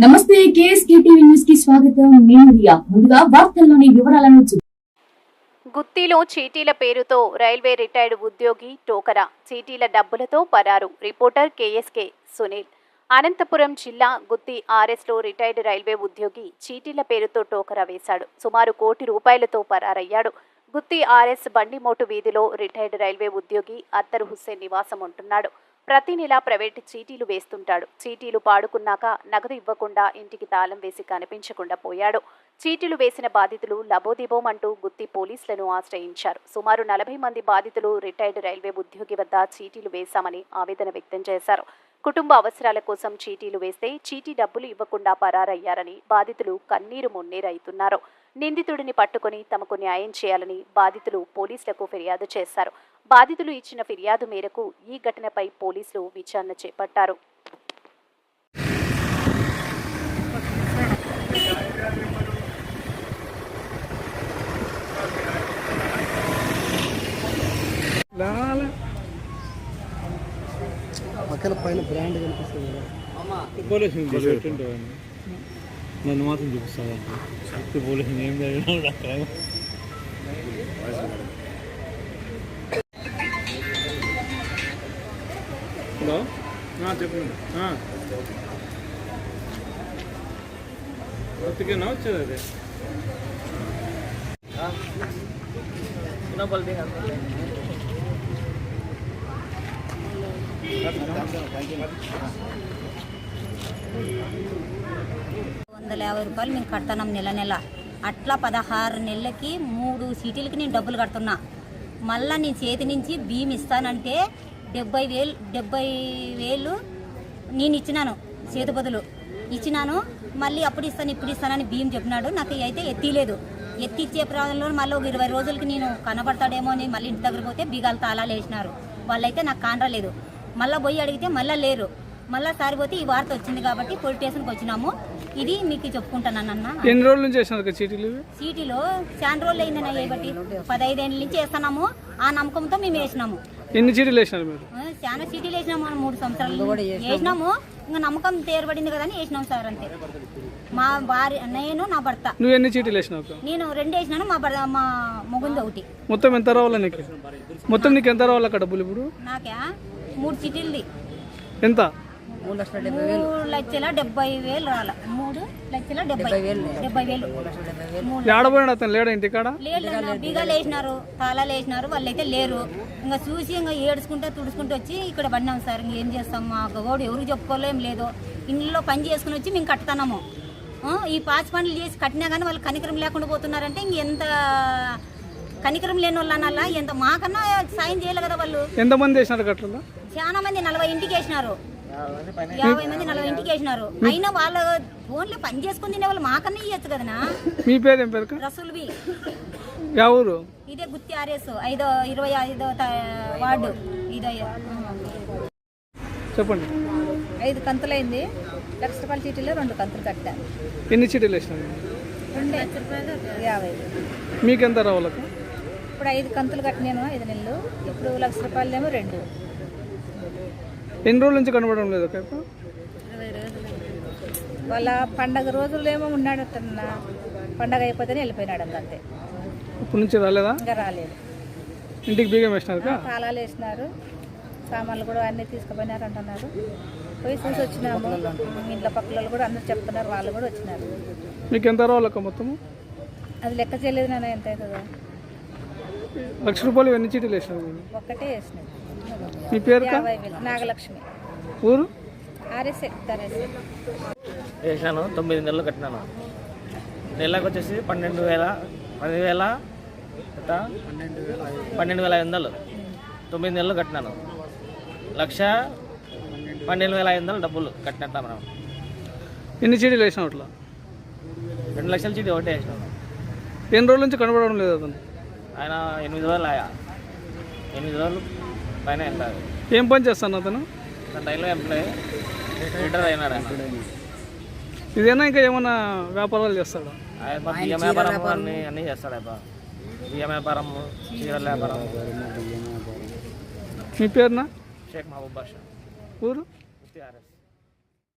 నమస్తే KSK TV న్యూస్కి స్వాగతం. నేను రియా. ముందుగా వార్తల్లోని వివరాలను చూ- గుత్తిలో చీటీల పేరుతో రైల్వే రిటైర్డ్ ఉద్యోగి టోకరా. చీటీల డబ్బులతో పరారు. Reporter KSK Sunil. అనంతపురం జిల్లా గుత్తి ఆర్ఎస్లో రిటైర్డ్ రైల్వే ఉద్యోగి చీటీల పేరుతో టోకరా వేశాడు. సుమారు కోటి రూపాయలతో పరారయ్యాడు. గుత్తి ఆర్ఎస్ బండిమోటు వీధిలో రిటైర్డ్ రైల్వే ఉద్యోగి అత్తరు హుస్సేన్ నివాసం ఉంటున్నాడు. ప్రతి నెల ప్రైవేట్ చీటీలు వేస్తుంటాడు. చీటీలు పాడుకున్నాక నగదు ఇవ్వకుండా ఇంటికి తాళం వేసి కనిపించకుండా పోయాడు. చీటీలు వేసిన బాధితులు లబోదిబోమంటూ గుత్తి పోలీసులను ఆశ్రయించారు. సుమారు నలభై మంది బాధితులు రిటైర్డ్ రైల్వే ఉద్యోగి వద్ద చీటీలు వేశామని ఆవేదన వ్యక్తం చేశారు. కుటుంబ అవసరాల కోసం చీటీలు వేస్తే చీటీ డబ్బులు ఇవ్వకుండా పరారయ్యారని బాధితులు కన్నీరు మున్నీరైతున్నారు. నిందితుడిని పట్టుకొని తమకు న్యాయం చేయాలని బాధితులు పోలీసులకు ఫిర్యాదు చేశారు. బాధితులు ఇచ్చిన ఫిర్యాదు మేరకు ఈ ఘటనపై పోలీసులు విచారణ చేపట్టారు. పక్కన పైన బ్రాండ్ కనిపిస్తుంది కదా. పోలీసుని చూపెట్టుంటావు నన్ను మాత్రం చూపిస్తావు? చెప్తే పోలీసుని ఏం జరిగినా హలో? చెప్పండి. వచ్చేది అదే వందల యాభై రూపాయలు మేము కడుతున్నాం నెల నెల. అట్లా పదహారు నెలలకి మూడు సీటీలకి నేను డబ్బులు కడుతున్నా. మళ్ళా నీ చేతి నుంచి బియ్యం ఇస్తానంటే డెబ్బై వేలు డెబ్బై వేలు నేను ఇచ్చినాను చేతి బదులు. ఇచ్చినాను మళ్ళీ అప్పుడు ఇస్తాను ఇప్పుడు ఇస్తానని భీం చెప్పినాడు. నాకు అయితే ఎత్తిలేదు. ఎత్తి ఇచ్చే ప్రాంతంలో మళ్ళీ ఒక ఇరవై రోజులకి నేను కనబడతాడేమో అని మళ్ళీ ఇంటి దగ్గర పోతే బిగాలు తాళాలు వేసినారు. వాళ్ళైతే నాకు కానరాలేదు మళ్ళీ పోయి అడిగితే మళ్ళీ లేరు. మళ్ళీ సారిపోతే ఈ వార్త వచ్చింది కాబట్టి పోలీస్ స్టేషన్కి వచ్చినాము. ఇది మీకు చెప్పుకుంటాను అన్న ఎన్ని రోజుల నుంచి చేసినారు చీటీలు ఇవి? సిటీలో చాలా రోజులు అయిందన్న ఏబట్టి పదహైదేళ్ళ నుంచి వేస్తున్నాము ఆ నమ్మకంతో మేము వేసినాము. ఎన్ని చీటీలు వేసినారు మీరు? చాలా సిటీలు వేసినాము మనం మూడు సంవత్సరాలు వేసినాము. ఇంకా నమ్మకం తేరబడింది కదా అని వేసినాం సార్ అంతే. మా భార్య నేను నా భర్త. నువ్వు ఎన్ని చీటీలు వేసినావు? నేను రెండు వేసినాను మా భర్త మా మొగుంది ఒకటి. మొత్తం ఎంత రావాలా నీకు? మొత్తం నీకు ఎంత రావాలి అక్కడ డబ్బులు ఇప్పుడు? నాకే? మూడు సిటీలది ఎంత? మూడు లక్షల డెబ్బై వేలు. రాల. మూడు లక్షల డెబ్బై డెబ్బై వేలు మూడు ఏడబోయాడు అతను లేడా ఇంటికాడ అన్న, బీగాలు వేసినారు తాళాలు వేసినారు వాళ్ళైతే లేరు. ఇంకా చూసి ఇంకా ఏడుచుకుంటూ తుడుచుకుంటూ వచ్చి ఇక్కడ పడినాం సార్. ఇంకేం చేస్తాం? మా గోడు ఎవరికి చెప్పుకోలేం లేదు. ఇంట్లో పని చేసుకుని వచ్చి మేము కట్టుతున్నాము. ఆ, ఈ పాచి పనులు చేసి కట్టినా కానీ వాళ్ళు కనికరం లేకుండా పోతున్నారంటే ఇంకెంత కనికరం లేని వాళ్ళు అనాలా ఎంత మాకన్నా సాయం చేయాలి కదా వాళ్ళు. ఎంతమంది వేసినారు కట్టలో? చాలా మంది నలభై ఇంటికి వేసినారు యాభై మంది నలభై ఇంటికి వేసినారు. అయినా వాళ్ళ ఫోన్లో పని చేసుకుని తినే వాళ్ళు మాకన్నా ఇవ్వచ్చు కదనా? మీ పేరు ఏం పేరు రసూల్వి ఇదే గుత్తి ఆర్ఎస్ ఐదో ఇరవై ఐదో త- వార్డు. ఇదో చెప్పండి. ఐదు కంతులైంది. లక్ష రూపాయల చీటీలో రెండు కంతులు కట్టా. ఎన్ని చీటీలు వేసినారు? రెండు. లక్ష రూపాయలు యాభై. మీకు ఎంత రావాలి అక్క? ఇప్పుడు ఐదు కంతులు కట్టినాను ఐదు నెలలు. ఇప్పుడు లక్ష రూపాయలేమో రెండు. ఎన్ని రోజుల నుంచి కనబడడం లేదు అక్క? ఇప్పుడు? వాళ్ళ పండగ రోజులేమో ఉన్నాడు అతన్న. పండగ అయిపోతేనే వెళ్ళిపోయినాడు అంతే. ఇప్పటి నుంచి రాలేదా? ఇంకా రాలేదు. ఇంటికి బీగం వేసినారు? తాళాలు వేసినారు. సామాన్లు కూడా అన్నీ తీసుకుపోయినారు అంటున్నారు. పోయి చూసి వచ్చినాము. ఇంట్లో పక్కల వాళ్ళు కూడా అందరు చెప్తున్నారు. వాళ్ళు కూడా వచ్చినారు. మీకు ఎంత రావాలి అక్క మొత్తము? అది లెక్క చేయలేదు నాన్న ఎంత అవుతుందో. లక్ష రూపాయలు ఎన్ని చీటీలు? ఒక్కటే వేసినాయి మీ పేరు? యాభై వేలు. నాగలక్ష్మి. ఊరు? వేసినాను. తొమ్మిది నెలలు కట్టినాను. నెలకు వచ్చేసి పన్నెండు వేల పది వేల ఎంత? పన్నెండు వేల ఐదు వందలు. తొమ్మిది నెలలు కట్టినాను. లక్ష పన్నెండు వేల ఐదు వందలు డబ్బులు కట్టినట్ట మనం ఎన్ని చీటీలు వేసినావు అట్లా? రెండు లక్షల చీటి ఒకటే వేసినాను. ఎన్ని రోజుల నుంచి కనబడడం లేదు అతను? ఆయన ఎనిమిది రోజులు ఆయా. ఎనిమిది రోజులు పైన వెళ్ళారు ఏం పని చేస్తాను అతను? Railway employee. రిటైర్ అయినాడు ఆయన. ఇదేనా ఇంకా ఏమైనా వ్యాపారాలు చేస్తాడా? ఆయన బియ్యం వ్యాపారం అన్ని అన్నీ చేస్తాడు ఆయన బియ్యం వ్యాపారం చీరల వ్యాపారం మీ పేరునా? షేక్ మహబూబ్ బాషా. ఊరు? టీఆర్ఎస్